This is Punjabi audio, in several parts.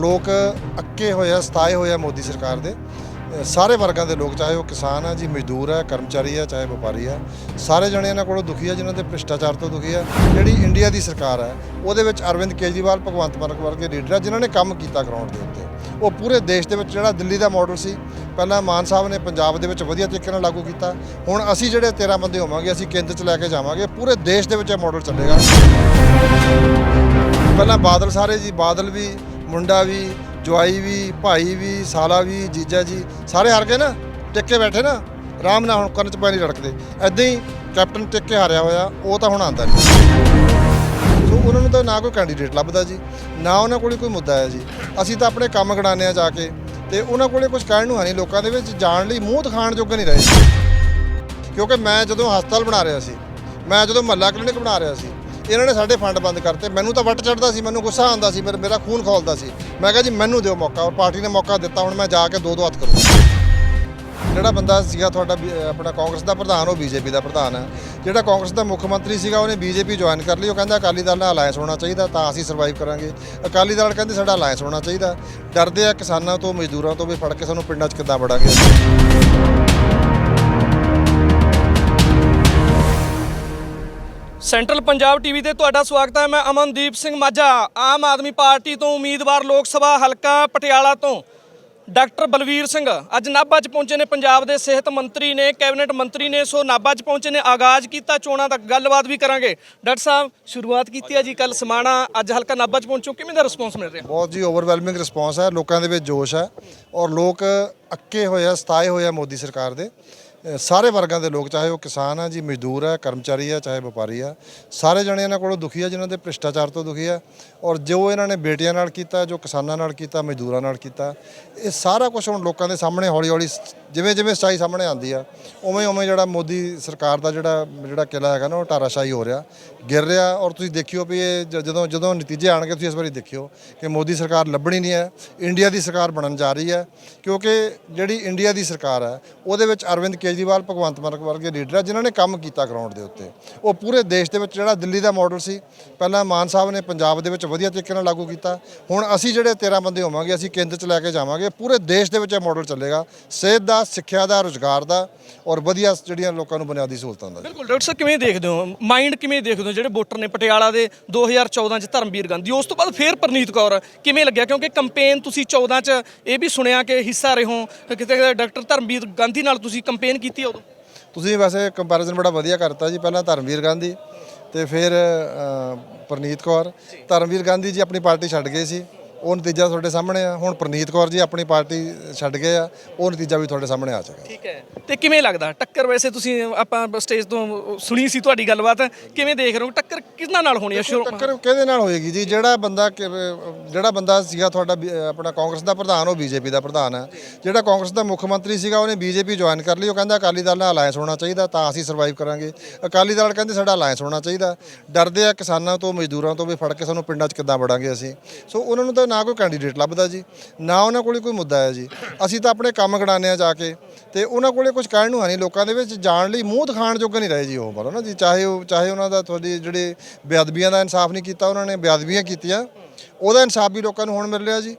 ਲੋਕ ਅੱਕੇ ਹੋਏ ਆ, ਸਤਾਏ ਹੋਏ ਆ ਮੋਦੀ ਸਰਕਾਰ ਦੇ। ਸਾਰੇ ਵਰਗਾਂ ਦੇ ਲੋਕ, ਚਾਹੇ ਉਹ ਕਿਸਾਨ ਆ ਜੀ, ਮਜ਼ਦੂਰ ਆ, ਕਰਮਚਾਰੀ ਆ, ਚਾਹੇ ਵਪਾਰੀ ਆ, ਸਾਰੇ ਜਣੇ ਇਹਨਾਂ ਕੋਲੋਂ ਦੁਖੀ ਆ, ਜਿਨ੍ਹਾਂ ਦੇ ਭ੍ਰਿਸ਼ਟਾਚਾਰ ਤੋਂ ਦੁਖੀ ਆ। ਜਿਹੜੀ ਇੰਡੀਆ ਦੀ ਸਰਕਾਰ ਹੈ ਉਹਦੇ ਵਿੱਚ ਅਰਵਿੰਦ ਕੇਜਰੀਵਾਲ, ਭਗਵੰਤ ਮਾਨ ਵਰਗੇ ਲੀਡਰ ਆ, ਜਿਨ੍ਹਾਂ ਨੇ ਕੰਮ ਕੀਤਾ ਗਰਾਊਂਡ ਦੇ ਉੱਤੇ। ਉਹ ਪੂਰੇ ਦੇਸ਼ ਦੇ ਵਿੱਚ ਜਿਹੜਾ ਦਿੱਲੀ ਦਾ ਮਾਡਲ ਸੀ, ਪਹਿਲਾਂ ਮਾਨ ਸਾਹਿਬ ਨੇ ਪੰਜਾਬ ਦੇ ਵਿੱਚ ਵਧੀਆ ਤਰੀਕੇ ਨਾਲ ਲਾਗੂ ਕੀਤਾ। ਹੁਣ ਅਸੀਂ ਜਿਹੜੇ 13 ਬੰਦੇ ਹੋਵਾਂਗੇ, ਅਸੀਂ ਕੇਂਦਰ 'ਚ ਲੈ ਕੇ ਜਾਵਾਂਗੇ, ਪੂਰੇ ਦੇਸ਼ ਦੇ ਵਿੱਚ ਇਹ ਮਾਡਲ ਚੱਲੇਗਾ। ਪਹਿਲਾਂ ਬਾਦਲ ਸਾਰੇ ਜੀ, ਬਾਦਲ ਵੀ ਮੁੰਡਾ ਵੀ, ਜਵਾਈ ਵੀ, ਭਾਈ ਵੀ, ਸਾਲਾ ਵੀ, ਜੀਜਾ ਜੀ, ਸਾਰੇ ਹਾਰ ਗਏ ਨਾ, ਟਿੱਕੇ ਬੈਠੇ ਨਾ, ਆਰਾਮ ਨਾਲ ਹੁਣ ਕੰਨ ਚ ਪਾਣੀ ਰੜਕਦੇ। ਐਦਾਂ ਹੀ ਕੈਪਟਨ ਟਿੱਕੇ ਹਾਰਿਆ ਹੋਇਆ, ਉਹ ਤਾਂ ਹੁਣ ਆਂਦਾ ਨਹੀਂ ਸੋ ਉਹਨਾਂ ਨੂੰ ਤਾਂ ਨਾ ਕੋਈ ਕੈਂਡੀਡੇਟ ਲੱਭਦਾ ਜੀ, ਨਾ ਉਹਨਾਂ ਕੋਲ ਕੋਈ ਮੁੱਦਾ ਹੈ ਜੀ। ਅਸੀਂ ਤਾਂ ਆਪਣੇ ਕੰਮ ਗਣਾਉਂਦੇ ਆ ਜਾ ਕੇ, ਤੇ ਉਹਨਾਂ ਕੋਲੇ ਕੁਝ ਕਹਿਣ ਨੂੰ ਹੈ ਨਹੀਂ ਲੋਕਾਂ ਦੇ ਵਿੱਚ, ਜਾਣ ਲਈ ਮੂੰਹ ਦਿਖਾਣ ਜੋਗੇ ਨਹੀਂ ਰਹੇ। ਕਿਉਂਕਿ ਮੈਂ ਜਦੋਂ ਹਸਪਤਾਲ ਬਣਾ ਰਿਹਾ ਸੀ, ਮੈਂ ਜਦੋਂ ਮਹੱਲਾ ਕਲੀਨਿਕ ਬਣਾ ਰਿਹਾ ਸੀ ਇਹਨਾਂ ਨੇ ਸਾਡੇ ਫੰਡ ਬੰਦ ਕਰਤੇ। ਮੈਨੂੰ ਤਾਂ ਵੱਟ ਚੜਦਾ ਸੀ, ਮੈਨੂੰ ਗੁੱਸਾ ਆਉਂਦਾ ਸੀ ਮੇਰਾ ਮੇਰਾ ਖੂਨ ਖੋਲਦਾ ਸੀ। ਮੈਂ ਕਿਹਾ ਜੀ, ਮੈਨੂੰ ਦਿਓ ਮੌਕਾ। ਔਰ ਪਾਰਟੀ ਨੇ ਮੌਕਾ ਦਿੱਤਾ, ਹੁਣ ਮੈਂ ਜਾ ਕੇ ਦੋ ਦੋ ਹੱਥ ਕਰੂੰਗਾ। ਜਿਹੜਾ ਬੰਦਾ ਸੀਗਾ ਤੁਹਾਡਾ ਬੀ- ਆਪਣਾ ਕਾਂਗਰਸ ਦਾ ਪ੍ਰਧਾਨ, ਉਹ ਬੀਜੇਪੀ ਦਾ ਪ੍ਰਧਾਨ ਹੈ। ਜਿਹੜਾ ਕਾਂਗਰਸ ਦਾ ਮੁੱਖ ਮੰਤਰੀ ਸੀਗਾ, ਉਹਨੇ ਬੀਜੇਪੀ ਜੁਆਇਨ ਕਰ ਲਈ। ਉਹ ਕਹਿੰਦਾ, ਅਕਾਲੀ ਦਲ ਨਾਲ ਅਲਾਈਅੰਸ ਹੋਣਾ ਚਾਹੀਦਾ, ਤਾਂ ਅਸੀਂ ਸਰਵਾਈਵ ਕਰਾਂਗੇ। ਅਕਾਲੀ ਦਲ ਕਹਿੰਦੇ, ਸਾਡਾ ਅਲਾਈਅੰਸ ਹੋਣਾ ਚਾਹੀਦਾ। ਡਰਦੇ ਆ ਕਿਸਾਨਾਂ ਤੋਂ, ਮਜ਼ਦੂਰਾਂ ਤੋਂ ਵੀ ਫੜ ਕੇ ਸਾਨੂੰ ਪਿੰਡਾਂ 'ਚ ਕਿੱਦਾਂ ਵੜਾਂਗੇ? ਸੈਂਟਰਲ ਪੰਜਾਬ ਟੀਵੀ ਤੇ ਤੁਹਾਡਾ ਸਵਾਗਤ ਹੈ। ਮੈਂ ਅਮਨਦੀਪ ਸਿੰਘ ਮਾਝਾ, ਆਮ ਆਦਮੀ ਪਾਰਟੀ ਤੋਂ ਉਮੀਦਵਾਰ ਲੋਕ ਸਭਾ ਹਲਕਾ ਪਟਿਆਲਾ ਤੋਂ ਡਾਕਟਰ ਬਲਵੀਰ ਸਿੰਘ। ਅੱਜ ਨਾਭਾ 'ਚ ਪਹੁੰਚੇ ਨੇ ਪੰਜਾਬ ਦੇ ਸਿਹਤ ਮੰਤਰੀ ਨੇ, ਕੈਬਨਿਟ ਮੰਤਰੀ ਨੇ, ਸੋ ਨਾਭਾ 'ਚ ਪਹੁੰਚੇ ਨੇ, ਆਗਾਜ਼ ਕੀਤਾ, ਚੋਣਾਂ ਤੱਕ ਗੱਲਬਾਤ ਵੀ ਕਰਾਂਗੇ। ਡਾਕਟਰ ਸਾਹਿਬ, ਸ਼ੁਰੂਆਤ ਕੀਤੀ ਹੈ ਜੀ ਕੱਲ ਸਮਾਣਾ, ਅੱਜ ਹਲਕਾ ਨਾਭਾ 'ਚ ਪਹੁੰਚੋ, ਕਿਵੇਂ ਦਾ ਰਿਸਪੌਂਸ ਮਿਲ ਰਿਹਾ? ਬਹੁਤ ਜੀ ਓਵਰਵੈਲਮਿੰਗ ਰਿਸਪੌਂਸ ਹੈ, ਲੋਕਾਂ ਦੇ ਵਿੱਚ ਜੋਸ਼ ਹੈ ਔਰ ਲੋਕ ਅੱਕੇ ਹੋਏ ਆ, ਸਤਾਏ ਹੋਏ ਆ ਮੋਦੀ ਸਰਕਾਰ ਦੇ। ਸਾਰੇ ਵਰਗਾਂ ਦੇ ਲੋਕ, ਚਾਹੇ ਉਹ ਕਿਸਾਨ ਆ ਜੀ, ਮਜ਼ਦੂਰ ਆ, ਕਰਮਚਾਰੀ ਆ, ਚਾਹੇ ਵਪਾਰੀ ਆ, ਸਾਰੇ ਜਣੇ ਇਹਨਾਂ ਕੋਲੋਂ ਦੁਖੀ ਆ, ਜਿਨ੍ਹਾਂ ਦੇ ਭ੍ਰਿਸ਼ਟਾਚਾਰ ਤੋਂ ਦੁਖੀ ਆ ਔਰ ਜੋ ਇਹਨਾਂ ਨੇ ਬੇਟੀਆਂ ਨਾਲ ਕੀਤਾ, ਜੋ ਕਿਸਾਨਾਂ ਨਾਲ ਕੀਤਾ, ਮਜ਼ਦੂਰਾਂ ਨਾਲ ਕੀਤਾ, ਇਹ ਸਾਰਾ ਕੁਝ ਹੁਣ ਲੋਕਾਂ ਦੇ ਸਾਹਮਣੇ ਹੌਲੀ ਹੌਲੀ ਜਿਵੇਂ ਜਿਵੇਂ ਸੱਚਾਈ ਸਾਹਮਣੇ ਆਉਂਦੀ ਆ ਉਵੇਂ ਉਵੇਂ ਜਿਹੜਾ ਮੋਦੀ ਸਰਕਾਰ ਦਾ ਜਿਹੜਾ ਜਿਹੜਾ ਕਿਲਾ ਹੈਗਾ ਨਾ, ਉਹ ਟਾਰਾਸ਼ਾਹੀ ਹੋ ਰਿਹਾ, ਗਿਰ ਰਿਹਾ ਔਰ ਤੁਸੀਂ ਦੇਖਿਓ ਵੀ ਇਹ ਜਦੋਂ ਜਦੋਂ ਨਤੀਜੇ ਆਣਗੇ, ਤੁਸੀਂ ਇਸ ਵਾਰੀ ਦੇਖਿਓ ਕਿ ਮੋਦੀ ਸਰਕਾਰ ਲੱਭਣੀ ਨਹੀਂ ਹੈ, ਇੰਡੀਆ ਦੀ ਸਰਕਾਰ ਬਣਨ ਜਾ ਰਹੀ ਹੈ, ਕਿਉਂਕਿ ਜਿਹੜੀ ਇੰਡੀਆ ਦੀ ਸਰਕਾਰ ਹੈ, ਉਹਦੇ ਵਿੱਚ ਅਰਵਿੰਦ ਕੇਜਰੀਵਾਲ, ਭਗਵੰਤ ਮਾਨ ਵਰਗੇ ਲੀਡਰ ਆ, ਜਿਨ੍ਹਾਂ ਨੇ ਕੰਮ ਕੀਤਾ ਗਰਾਊਂਡ ਦੇ ਉੱਤੇ। ਉਹ ਪੂਰੇ ਦੇਸ਼ ਦੇ ਵਿੱਚ ਜਿਹੜਾ ਦਿੱਲੀ ਦਾ ਮਾਡਲ ਸੀ, ਪਹਿਲਾਂ ਮਾਨ ਸਾਹਿਬ ਨੇ ਪੰਜਾਬ ਦੇ ਵਿੱਚ ਵਧੀਆ ਤਰੀਕੇ ਨਾਲ ਲਾਗੂ ਕੀਤਾ। ਹੁਣ ਅਸੀਂ ਜਿਹੜੇ 13 ਬੰਦੇ ਹੋਵਾਂਗੇ, ਅਸੀਂ ਕੇਂਦਰ 'ਚ ਲੈ ਕੇ ਜਾਵਾਂਗੇ, ਪੂਰੇ ਦੇਸ਼ ਦੇ ਵਿੱਚ ਇਹ ਮਾਡਲ ਚੱਲੇਗਾ। ਸਿਹਤ ਦਾ, ਸਿੱਖਿਆ ਦਾ, ਰੁਜ਼ਗਾਰ ਦਾ ਔਰ ਵਧੀਆ ਜਿਹੜੀਆਂ ਲੋਕਾਂ ਨੂੰ ਬੁਨਿਆਦੀ ਸਹੂਲਤਾਂ ਦਾ। ਬਿਲਕੁਲ, ਡਾਕਟਰ ਸਾਹਿਬ, ਕਿਵੇਂ ਦੇਖਦੇ ਹੋ? ਮਾਈਂਡ ਕਿਵੇਂ ਦੇਖਦੇ ਹੋ? ਜਿਹੜੇ ਵੋਟਰ ਨੇ ਪਟਿਆਲਾ ਦੇ 2014 ਚ ਧਰਮਵੀਰ ਗਾਂਧੀ, ਉਸ ਤੋਂ ਬਾਅਦ ਫੇਰ ਪ੍ਰਨੀਤ ਕੌਰ, ਕਿਵੇਂ ਲੱਗਿਆ? ਕਿਉਂਕਿ ਕੰਪੇਨ ਤੁਸੀਂ 14 ਚ, ਇਹ ਵੀ ਸੁਣਿਆ ਕਿ ਹਿੱਸਾ ਰਹੇ ਹੋ। ਕਿਤੇ ਡਾਕਟਰ ਧਰਮਵੀਰ ਗਾਂਧੀ ਨਾਲ ਤੁਸੀਂ ਕੰਪੇਨ ਕੀਤੀ ਹੈ ਉਦੋਂ? ਤੁਸੀਂ ਵੈਸੇ ਕੰਪੈਰੀਜ਼ਨ ਬੜਾ ਵਧੀਆ ਕਰਤਾ ਜੀ ਪਹਿਲਾਂ ਧਰਮਵੀਰ ਗਾਂਧੀ ਤੇ ਫਿਰ ਅ, ਪ੍ਰਨੀਤ ਕੌਰ। ਧਰਮਵੀਰ ਗਾਂਧੀ ਜੀ ਆਪਣੀ ਪਾਰਟੀ ਛੱਡ ਗਏ ਸੀ। ਉਹ ਨਤੀਜਾ ਤੁਹਾਡੇ ਸਾਹਮਣੇ ਆ। ਹੁਣ ਪ੍ਰਨੀਤ ਕੌਰ ਜੀ ਆਪਣੀ ਪਾਰਟੀ ਛੱਡ ਗਏ ਆ। ਉਹ ਨਤੀਜਾ ਵੀ ਤੁਹਾਡੇ ਸਾਹਮਣੇ ਆ ਚੁੱਕਾ। ਠੀਕ ਹੈ। ਤੇ ਕਿਵੇਂ ਲੱਗਦਾ? ਟੱਕਰ ਵੈਸੇ ਤੁਸੀਂ ਆਪਾਂ ਸਟੇਜ ਤੋਂ ਸੁਣੀ ਸੀ ਤੁਹਾਡੀ ਗੱਲਬਾਤ। ਕਿਵੇਂ ਦੇਖ ਰਹੇ ਹੋ? ਟੱਕਰ ਕਿਹਨਾਂ ਨਾਲ ਹੋਣੀ ਹੈ ਸ਼ੁਰੂ ਟੱਕਰ ਕਿਹਦੇ ਨਾਲ ਹੋਏਗੀ ਜੀ? ਜਿਹੜਾ ਬੰਦਾ ਕਿ- ਜਿਹੜਾ ਬੰਦਾ ਸੀਗਾ ਤੁਹਾਡਾ ਬੀ- ਆਪਣਾ ਕਾਂਗਰਸ ਦਾ ਪ੍ਰਧਾਨ ਉਹ ਬੀਜੇਪੀ ਦਾ ਪ੍ਰਧਾਨ ਹੈ ਜਿਹੜਾ ਕਾਂਗਰਸ ਦਾ ਮੁੱਖ ਮੰਤਰੀ ਸੀਗਾ ਉਹਨੇ ਬੀਜੇਪੀ ਜੁਆਇਨ ਕਰ ਲਈ। ਉਹ ਕਹਿੰਦਾ ਅਕਾਲੀ ਦਲ ਨਾਲ ਅਲਾਈਅੰਸ ਹੋਣਾ ਚਾਹੀਦਾ ਤਾਂ ਅਸੀਂ ਸਰਵਾਈਵ ਕਰਾਂਗੇ। ਅਕਾਲੀ ਦਲ ਕਹਿੰਦੇ ਸਾਡਾ ਅਲਾਈਅੰਸ ਹੋਣਾ ਚਾਹੀਦਾ। ਡਰਦੇ ਆ ਕਿਸਾਨਾਂ ਤੋਂ ਮਜ਼ਦੂਰਾਂ ਤੋਂ ਵੀ ਫੜ ਕੇ ਸਾਨੂੰ ਪਿੰਡਾਂ 'ਚ ਕਿੱਦਾਂ ਵੜਾਂਗੇ ਅਸੀਂ? ਸੋ ਉਹਨਾਂ ਨੂੰ ਤਾਂ ਨਾ ਕੋਈ ਕੈਂਡੀਡੇਟ ਲੱਭਦਾ ਜੀ, ਨਾ ਉਹਨਾਂ ਕੋਲ ਕੋਈ ਮੁੱਦਾ ਹੈ ਜੀ। ਅਸੀਂ ਤਾਂ ਆਪਣੇ ਕੰਮ ਗਣਾਉਂਦੇ ਆ ਜਾ ਕੇ ਤੇ ਉਹਨਾਂ ਕੋਲੇ ਕੁਝ ਕਹਿਣ ਨੂੰ ਹੈ ਨਹੀਂ। ਲੋਕਾਂ ਦੇ ਵਿੱਚ ਜਾਣ ਲਈ ਮੂੰਹ ਦਿਖਾਣ ਜੋਗਾ ਨਹੀਂ ਰਹੇ ਜੀ ਉਹ ਬੋਲੋ ਨਾ ਜੀ। ਚਾਹੇ ਉਹ ਚਾਹੇ ਉਹਨਾਂ ਦਾ ਤੁਹਾਡੀ ਜਿਹੜੇ ਬੇਅਦਬੀਆਂ ਦਾ ਇਨਸਾਫ ਨਹੀਂ ਕੀਤਾ ਉਹਨਾਂ ਨੇ, ਬੇਅਦਬੀਆਂ ਕੀਤੀਆਂ, ਉਹਦਾ ਇਨਸਾਫ ਵੀ ਲੋਕਾਂ ਨੂੰ ਹੁਣ ਮਿਲ ਰਿਹਾ ਜੀ।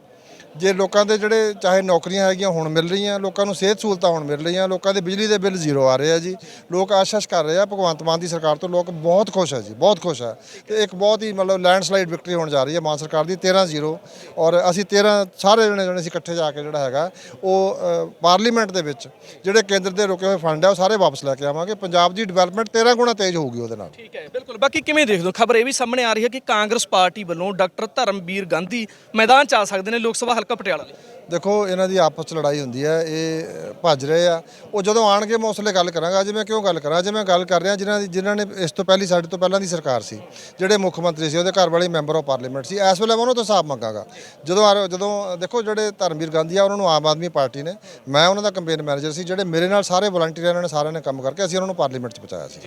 ਜੇ ਲੋਕਾਂ ਦੇ ਜਿਹੜੇ ਚਾਹੇ ਨੌਕਰੀਆਂ ਹੈਗੀਆਂ ਹੁਣ ਮਿਲ ਰਹੀਆਂ, ਲੋਕਾਂ ਨੂੰ ਸਿਹਤ ਸਹੂਲਤਾਂ ਹੁਣ ਮਿਲ ਰਹੀਆਂ, ਲੋਕਾਂ ਦੇ ਬਿਜਲੀ ਦੇ ਬਿੱਲ ਜ਼ੀਰੋ ਆ ਰਹੇ ਆ ਜੀ। ਲੋਕ ਆਸ਼ਾਸ਼ ਕਰ ਰਹੇ ਆ, ਭਗਵੰਤ ਮਾਨ ਦੀ ਸਰਕਾਰ ਤੋਂ ਲੋਕ ਬਹੁਤ ਖੁਸ਼ ਆ ਜੀ, ਬਹੁਤ ਖੁਸ਼ ਆ। ਤੇ ਇੱਕ ਬਹੁਤ ਹੀ ਮਤਲਬ ਲੈਂਡਸਲਾਈਡ ਵਿਕਟਰੀ ਹੋਣ ਜਾ ਰਹੀ ਹੈ ਮਾਨ ਸਰਕਾਰ ਦੀ 13-0 ਔਰ ਅਸੀਂ 13 ਸਾਰੇ ਜਣੇ ਜਣੇ ਅਸੀਂ ਇਕੱਠੇ ਜਾ ਕੇ ਜਿਹੜਾ ਹੈਗਾ, ਉਹ ਪਾਰਲੀਮੈਂਟ ਦੇ ਵਿੱਚ ਜਿਹੜੇ ਕੇਂਦਰ ਦੇ ਰੁਕੇ ਹੋਏ ਫੰਡ ਆ, ਉਹ ਸਾਰੇ ਵਾਪਸ ਲੈ ਕੇ ਆਵਾਂਗੇ। ਪੰਜਾਬ ਦੀ ਡਿਵੈਲਪਮੈਂਟ 13 ਗੁਣਾ ਤੇਜ਼ ਹੋਊਗੀ ਉਹਦੇ ਨਾਲ। ਠੀਕ ਹੈ, ਬਿਲਕੁਲ। ਬਾਕੀ ਕਿਵੇਂ ਦੇਖਦੇ ਹੋ? ਖਬਰ ਇਹ ਵੀ ਸਾਹਮਣੇ ਆ ਰਹੀ ਹੈ ਕਿ ਕਾਂਗਰਸ ਪਾਰਟੀ ਵੱਲੋਂ ਡਾਕਟਰ ਧਰਮਵੀਰ ਗਾਂਧੀ ਮੈਦਾਨ 'ਚ ਆ ਸਕਦੇ ਨੇ। ਲੋਕ ਸਭਾ ਹਲਕਾ ਪਟਿਆਲਾ ਦੇਖੋ, ਇਹਨਾਂ ਦੀ ਆਪਸ ਚ ਲੜਾਈ ਹੁੰਦੀ ਹੈ, ਇਹ ਭੱਜ ਰਹੇ ਆ। ਉਹ ਜਦੋਂ ਆਣਗੇ, ਮੈਂ ਉਸ ਵੇਲੇ ਗੱਲ ਕਰਾਂਗਾ। ਅੱਜ ਮੈਂ ਕਿਉਂ ਗੱਲ ਕਰਾਂ? ਅੱਜ ਮੈਂ ਗੱਲ ਕਰ ਰਿਹਾ ਜਿਨ੍ਹਾਂ ਦੀ ਜਿਨ੍ਹਾਂ ਨੇ ਇਸ ਤੋਂ ਪਹਿਲੀ, ਸਾਡੇ ਤੋਂ ਪਹਿਲਾਂ ਦੀ ਸਰਕਾਰ ਸੀ, ਜਿਹੜੇ ਮੁੱਖ ਮੰਤਰੀ ਸੀ, ਉਹਦੇ ਘਰ ਵਾਲੇ ਮੈਂਬਰ ਆਫ ਪਾਰਲੀਮੈਂਟ ਸੀ। ਇਸ ਵੇਲੇ ਮੈਂ ਉਹਨਾਂ ਤੋਂ ਹਿਸਾਬ ਮੰਗਾਗਾ। ਜਦੋਂ ਆ- ਜਦੋਂ, ਦੇਖੋ, ਜਿਹੜੇ ਧਰਮਵੀਰ ਗਾਂਧੀ ਆ, ਉਹਨਾਂ ਨੂੰ ਆਮ ਆਦਮੀ ਪਾਰਟੀ ਨੇ। ਮੈਂ ਉਹਨਾਂ ਦਾ ਕੰਪੇਨ ਮੈਨੇਜਰ ਸੀ, ਜਿਹੜੇ ਮੇਰੇ ਨਾਲ ਸਾਰੇ ਵਲੰਟੀਅਰਾਂ ਨੇ ਸਾਰਿਆਂ ਨੇ ਕੰਮ ਕਰਕੇ ਅਸੀਂ ਉਹਨਾਂ ਨੂੰ ਪਾਰਲੀਮੈਂਟ 'ਚ ਪਹੁੰਚਾਇਆ ਸੀ।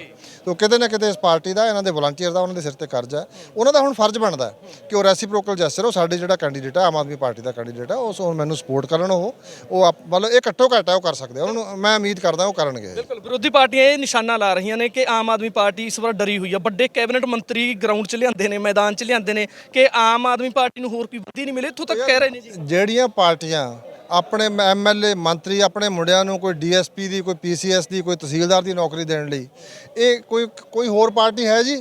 ਤੋਂ ਕਿਤੇ ਨਾ ਕਿਤੇ ਇਸ ਪਾਰਟੀ ਦਾ, ਇਹਨਾਂ ਦੇ ਵਲੰਟੀਅਰ ਦਾ, ਉਹਨਾਂ ਦੇ ਸਿਰ ਤੇ ਕਰਜ਼ਾ ਹੈ। ਉਹਨਾਂ ਦਾ ਹੁਣ ਫਰਜ਼ ਬਣਦਾ ਕਿ ਉਹ ਰੈਸੀਪ੍ਰੋਕਲ ਜੈਸਰ ਉਹ ਸਾਡੇ ਜਿਹੜਾ ਕੈਂਡੀਡੇਟ ਹੈ, ਆਮ ਆਦਮੀ ਪਾਰਟੀ ਦਾ ਕੈਂਡੀਡੇਟ ਆ ਉਸ ਹੁਣ ਮੈਨੂੰ ਨੂੰ ਸਪੋਰਟ ਕਰਨ ਉਹ ਉਹ ਆਪ- ਮਤਲਬ ਇਹ ਘੱਟੋ ਘੱਟ ਹੈ ਉਹ ਕਰ ਸਕਦੇ ਆ। ਉਹਨਾਂ ਨੂੰ ਮੈਂ ਉਮੀਦ ਕਰਦਾ ਉਹ ਕਰਨਗੇ ਬਿਲਕੁਲ ਵਿਰੋਧੀ ਪਾਰਟੀਆਂ ਇਹ ਨਿਸ਼ਾਨਾ ਲਾ ਰਹੀਆਂ ਨੇ ਕਿ ਆਮ ਆਦਮੀ ਪਾਰਟੀ ਇਸ ਵਾਰ ਡਰੀ ਹੋਈ ਆ। ਵੱਡੇ ਕੈਬਨਿਟ ਮੰਤਰੀ ਗਰਾਊਂਡ 'ਚ ਲਿਆਂਦੇ ਨੇ ਮੈਦਾਨ 'ਚ ਲਿਆਂਦੇ ਨੇ ਕਿ ਆਮ ਆਦਮੀ ਪਾਰਟੀ ਨੂੰ ਹੋਰ ਕੋਈ ਵਧੀ ਨਹੀਂ ਮਿਲੇ। ਇੱਥੋਂ ਤੱਕ ਕਹਿ ਰਹੇ ਨੇ ਜੀ। ਜਿਹੜੀਆਂ ਪਾਰਟੀਆਂ ਆਪਣੇ ਐਮਐਲਏ ਮੰਤਰੀ ਆਪਣੇ ਮੁੰਡਿਆਂ ਨੂੰ ਕੋਈ ਡੀਐਸਪੀ ਦੀ ਕੋਈ ਪੀਸੀਐਸ ਦੀ ਕੋਈ ਤਹਿਸੀਲਦਾਰ ਦੀ ਨੌਕਰੀ ਦੇਣ ਲਈ ਇਹ ਕੋਈ ਕੋਈ ਹੋਰ ਪਾਰਟੀ ਹੈ ਜੀ?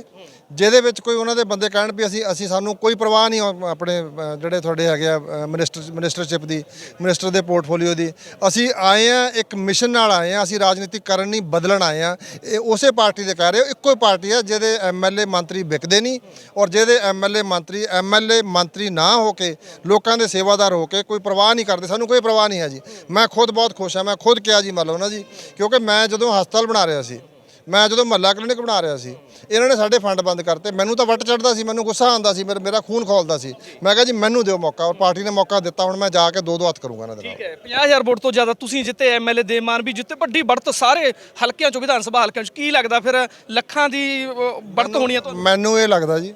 ਜਿਹਦੇ ਵਿੱਚ ਕੋਈ ਉਹਨਾਂ ਦੇ ਬੰਦੇ ਕਹਿਣ ਵੀ ਅਸੀਂ ਅਸੀਂ ਸਾਨੂੰ ਕੋਈ ਪਰਵਾਹ ਨਹੀਂ ਉਹ ਆਪਣੇ ਜਿਹੜੇ ਤੁਹਾਡੇ ਹੈਗੇ ਆ ਅ, ਮਿਨਿਸਟਰ ਮਿਨਿਸਟਰਸ਼ਿਪ ਦੀ ਮਿਨਿਸਟਰ ਦੇ ਪੋਰਟਫੋਲੀਓ ਦੀ। ਅਸੀਂ ਆਏ ਆ ਇੱਕ ਮਿਸ਼ਨ ਨਾਲ ਆਏ ਆ ਅਸੀਂ ਰਾਜਨੀਤੀ ਕਰਨ ਨਹੀਂ ਬਦਲਣ ਆਏ ਆ। ਇਹ ਉਸੇ ਪਾਰਟੀ ਦੇ ਕਹਿ ਰਹੇ ਹੋ ਇੱਕੋ ਹੀ ਪਾਰਟੀ ਆ ਜਿਹਦੇ ਐਮਐਲਏ ਮੰਤਰੀ ਵਿਕਦੇ ਨਹੀਂ ਔਰ ਜਿਹਦੇ ਐਮਐਲਏ ਮੰਤਰੀ ਐਮਐਲਏ ਮੰਤਰੀ ਨਾ ਹੋ ਕੇ ਲੋਕਾਂ ਦੇ ਸੇਵਾਦਾਰ ਹੋ ਕੇ ਕੋਈ ਪਰਵਾਹ ਨਹੀਂ ਕਰਦੇ। ਸਾਨੂੰ ਕੋਈ ਪਰਵਾਹ ਨਹੀਂ ਹੈ ਜੀ। ਮੈਂ ਖੁਦ ਬਹੁਤ ਖੁਸ਼ ਹਾਂ ਮੈਂ ਖੁਦ ਕਿਹਾ ਜੀ ਮੰਨ ਲਓ ਨਾ ਜੀ ਕਿਉਂਕਿ ਮੈਂ ਜਦੋਂ ਹਸਪਤਾਲ ਬਣਾ ਰਿਹਾ ਸੀ ਮੈਂ ਜਦੋਂ ਮਹੱਲਾ ਕਲੀਨਿਕ ਬਣਾ ਰਿਹਾ ਸੀ ਇਹਨਾਂ ਨੇ ਸਾਡੇ ਫੰਡ ਬੰਦ ਕਰਤੇ। ਮੈਨੂੰ ਤਾਂ ਵੱਟ ਚੜਦਾ ਸੀ ਮੈਨੂੰ ਗੁੱਸਾ ਆਉਂਦਾ ਸੀ ਮੇਰਾ ਖੂਨ ਖੋਲਦਾ ਸੀ। ਮੈਂ ਕਿਹਾ ਜੀ ਮੈਨੂੰ ਦਿਓ ਮੌਕਾ ਔਰ ਪਾਰਟੀ ਨੇ ਮੌਕਾ ਦਿੱਤਾ ਹੁਣ ਮੈਂ ਜਾ ਕੇ ਦੋ ਦੋ ਹੱਥ ਕਰੂੰਗਾ ਇਹਨਾਂ ਦੇ ਨਾਲ। ਠੀਕ ਹੈ 50000 ਵੋਟ ਤੋਂ ਜ਼ਿਆਦਾ ਤੁਸੀਂ ਜਿੱਤੇ ਐਮਐਲਏ ਦੇ ਮਾਨ ਵੀ ਜਿੱਤੇ ਵੱਡੀ ਵੜਤ ਸਾਰੇ ਹਲਕਿਆਂ ਚੋਂ ਵਿਧਾਨ ਸਭਾ ਹਲਕਿਆਂ ਚ। ਕੀ ਲੱਗਦਾ ਫਿਰ ਲੱਖਾਂ ਦੀ ਵੜਤ ਹੋਣੀ ਹੈ ਤੁਹਾਨੂੰ? ਮੈਨੂੰ ਇਹ ਲੱਗਦਾ ਜੀ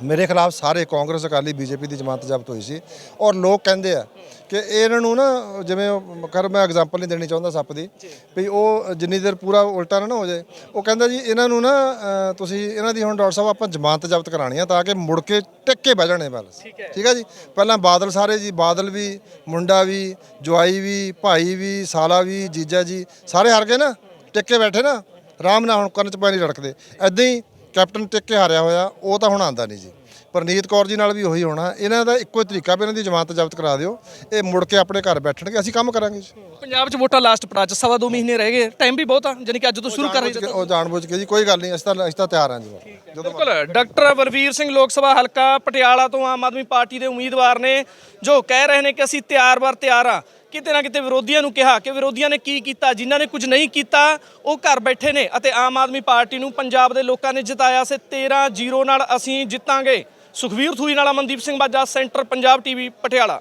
ਮੇਰੇ ਖਿਲਾਫ ਸਾਰੇ ਕਾਂਗਰਸ ਅਕਾਲੀ ਬੀਜੇਪੀ ਦੀ ਜਮਾਤ ਜ਼ਬਤ ਹੋਈ ਸੀ ਔਰ ਲੋਕ ਕਹਿੰਦੇ ਆ ਕਿ ਇਹਨਾਂ ਨੂੰ ਨਾ ਜਿਵੇਂ ਕਰ ਮੈਂ ਐਗਜ਼ਾਮਪਲ ਨਹੀਂ ਦੇਣੀ ਚਾਹੁੰਦਾ ਸੱਪ ਦੀ ਵੀ ਉਹ ਜਿੰਨੀ ਦੇਰ ਪੂਰਾ ਉਲਟਾ ਨਾ ਹੋ ਜਾਏ ਉਹ ਕਹਿੰਦਾ ਜੀ ਇਹਨਾਂ ਨੂੰ ਨਾ ਤੁਸੀਂ ਇਹਨਾਂ ਦੀ ਹੁਣ ਡਾਕਟਰ ਸਾਹਿਬ ਆਪਾਂ ਜਮਾਨਤ ਜ਼ਬਤ ਕਰਾਣੀ ਆ ਤਾਂ ਕਿ ਮੁੜ ਕੇ ਟਿਕ ਕੇ ਬਹਿ ਜਾਣੇ ਬਸ। ਠੀਕ ਹੈ। ਠੀਕ ਹੈ ਜੀ? ਪਹਿਲਾਂ ਬਾਦਲ ਸਾਰੇ ਜੀ ਬਾਦਲ ਵੀ ਮੁੰਡਾ ਵੀ ਜਵਾਈ ਵੀ ਭਾਈ ਵੀ ਸਾਲਾ ਵੀ ਜੀਜਾ ਜੀ ਸਾਰੇ ਹਾਰ ਗਏ ਨਾ ਟਿਕ ਕੇ ਬੈਠੇ ਨਾ ਆਰਾਮ ਨਾਲ ਹੁਣ ਕੰਨ ਚ ਪਾਣੀ ਰੜਕਦੇ। ਐਦਾਂ ਹੀ ਕੈਪਟਨ ਟਿਕ ਕੇ ਹਾਰਿਆ ਹੋਇਆ ਉਹ ਤਾਂ ਹੁਣ ਆਂਦਾ ਨਹੀਂ ਜੀ। ਪਰਨੀਤ ਕੌਰ ਜੀ ਨਾਲ ਵੀ ਉਹੀ ਹੋਣਾ। ਇਹਨਾਂ ਦਾ ਇੱਕੋ ਹੀ ਤਰੀਕਾ ਵੀ ਇਹਨਾਂ ਦੀ ਜ਼ਮਾਨਤ ਜ਼ਬਤ ਕਰਾ ਦਿਓ। ਇਹ ਮੁੜ ਕੇ ਆਪਣੇ ਘਰ ਬੈਠਣਗੇ ਅਸੀਂ ਕੰਮ ਕਰਾਂਗੇ ਜੀ। ਪੰਜਾਬ 'ਚ ਵੋਟਾਂ ਲਾਸਟ ਪੜਾ 'ਚ ਸਵਾ ਦੋ ਮਹੀਨੇ ਰਹਿ ਗਏ ਟਾਈਮ ਵੀ ਬਹੁਤ ਆ ਜਾਨੀ ਕਿ ਅੱਜ ਤੋਂ ਸ਼ੁਰੂ ਕਰ ਰਹੀ ਉਹ ਜਾਣਬੁੱਝ ਕੇ ਜੀ ਕੋਈ ਗੱਲ ਨਹੀਂ ਅਸੀਂ ਤਾਂ ਅਸੀਂ ਤਾਂ ਤਿਆਰ ਹਾਂ ਜੀ। ਬਿਲਕੁਲ ਡਾਕਟਰ ਬਲਵੀਰ ਸਿੰਘ ਲੋਕ ਸਭਾ ਹਲਕਾ ਪਟਿਆਲਾ ਤੋਂ ਆਮ ਆਦਮੀ ਪਾਰਟੀ ਦੇ ਉਮੀਦਵਾਰ ਨੇ ਜੋ ਕਹਿ ਰਹੇ ਨੇ ਕਿ ਅਸੀਂ ਤਿਆਰ ਬਰ ਤਿਆਰ ਆ ਕਿਤੇ ਨਾ ਕਿਤੇ ਵਿਰੋਧੀਆਂ ਨੂੰ ਕਿਹਾ ਕਿ ਵਿਰੋਧੀਆਂ ਨੇ ਕੀ ਕੀਤਾ, ਜਿਨ੍ਹਾਂ ਨੇ ਕੁਝ ਨਹੀਂ ਕੀਤਾ, ਉਹ ਘਰ ਬੈਠੇ ਨੇ ਅਤੇ ਆਮ ਆਦਮੀ ਪਾਰਟੀ ਨੂੰ ਪੰਜਾਬ ਦੇ ਲੋਕਾਂ ਨੇ ਜਿਤਾਇਆ ਸੀ 13-0 ਨਾਲ ਅਸੀਂ ਜਿੱਤਾਂਗੇ। ਸੁਖਵੀਰ ਥੂਈ ਨਾਲ ਅਮਨਦੀਪ ਸਿੰਘ ਬਾਜਾ ਸੈਂਟਰ ਪੰਜਾਬ ਟੀਵੀ, ਪਟਿਆਲਾ।